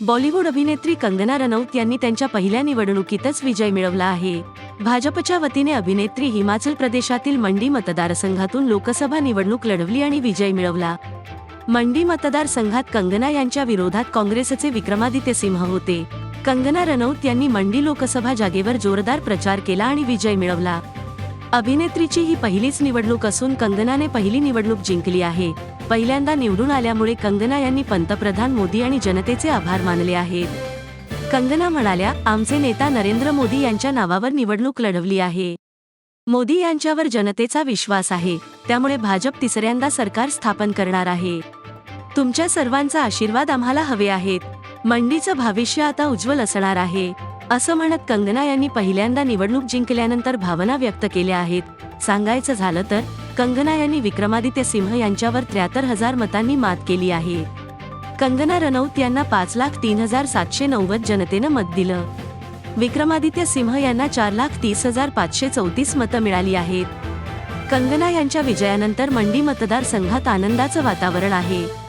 बॉलिवूड अभिनेत्री कंगना रनौत यांनी त्यांच्या पहिल्या निवडणुकीतच विजय मिळवला आहे. भाजपच्या वतीने अभिनेत्री हिमाचल प्रदेशातील मंडी मतदारसंघातून लोकसभा निवडणूक लढवली आणि विजय मिळवला. मंडी मतदारसंघात कंगना यांच्या विरोधात काँग्रेसचे विक्रमादित्य सिंह होते. कंगना रनौत यांनी मंडी लोकसभा जागेवर जोरदार प्रचार केला आणि विजय मिळवला. अभिनेत्रीची ही पहिलीच निवडणूक असून कंगनाने पहिली निवडणूक जिंकली आहे. पहिल्यांदा निवडून आल्यामुळे कंगना यांनी पंतप्रधान मोदी आणि जनतेचे आभार मानले आहेत. कंगना म्हणाल्या आमचे नेता नरेंद्र मोदी यांच्या नावावर निवडणूक लढवली आहे. मोदी यांच्यावर जनतेचा विश्वास आहे. त्यामुळे भाजप तिसऱ्यांदा सरकार स्थापन करणार आहे. तुमच्या सर्वांचा आशीर्वाद आम्हाला हवे आहेत. मंडीचं भविष्य आता उज्ज्वल असणार आहे. असं म्हणत कंगना यांनी पहिल्यांदा निवडणूक जिंकल्यानंतर भावना व्यक्त केल्या आहेत. सांगायचं झालं तर कंगना यांनी विक्रमादित्य सिंह यांच्यावर त्र्याहत्तर हजार मतांनी मात केली आहे. कंगना रनौत यांना पाच लाख तीन हजार सातशे नव्वद जनतेनं मत दिलं. विक्रमादित्य सिंह यांना चार लाख तीस हजार पाचशे चौतीस मतं मिळाली आहेत. कंगना यांच्या विजयानंतर मंडी मतदारसंघात आनंदाचं वातावरण आहे.